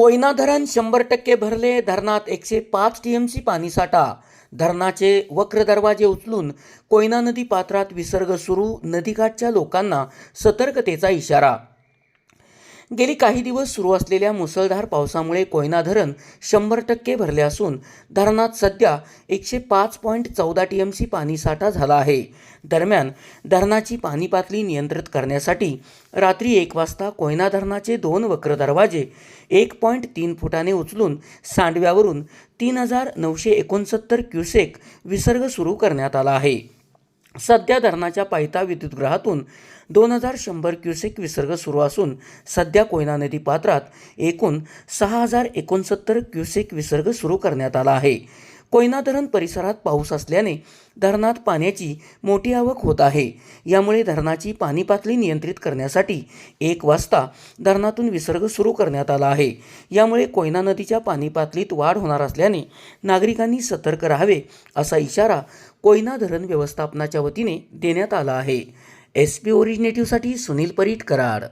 कोयना धरण शंभर टक्के भरले धरणात एकशे पाच टी एम सी पाणीसाठा धरणाचे वक्र दरवाजे उचलून कोयना नदी पात्रात विसर्ग सुरू नदीकाठच्या लोकांना सतर्कतेचा इशारा. गेली काही दिवस सुरू असलेल्या मुसळधार पावसामुळे कोयना धरण शंभर टक्के भरले असून धरणात सध्या एकशे पाच पॉईंट चौदा टी एम सी पाणीसाठा झाला आहे. दरम्यान धरणाची पाणी पातळी नियंत्रित करण्यासाठी रात्री एक वाजता कोयना धरणाचे दोन वक्र दरवाजे एक पॉईंट तीन फुटाने उचलून सांडव्यावरून तीन हजार नऊशे एकोणसत्तर क्युसेक विसर्ग सुरू करण्यात आला आहे. सध्या धरणाच्या पायथा विद्युतगृहातून दोन हजार शंभर क्युसेक विसर्ग सुरू असून सध्या कोयना नदी पात्रात एकूण सहा हजार एकोणसत्तर क्युसेक विसर्ग सुरू करण्यात आला आहे. कोयना धरण परिसरात पाऊस असल्याने धरणात पाण्याची मोठी आवक होत आहे. यामुळे धरणाची पाणी पातळी नियंत्रित करण्यासाठी एक वाजता धरणातून विसर्ग सुरू करण्यात आला आहे. यामुळे कोयना नदीच्या पाणी पातळीत वाढ होणार असल्याने नागरिकांनी सतर्क राहावे असा इशारा कोयना धरण व्यवस्थापनाच्या वतीने देण्यात आला आहे. एस पी ओरिजिनेटिव्हसाठी सुनील परीट कराड.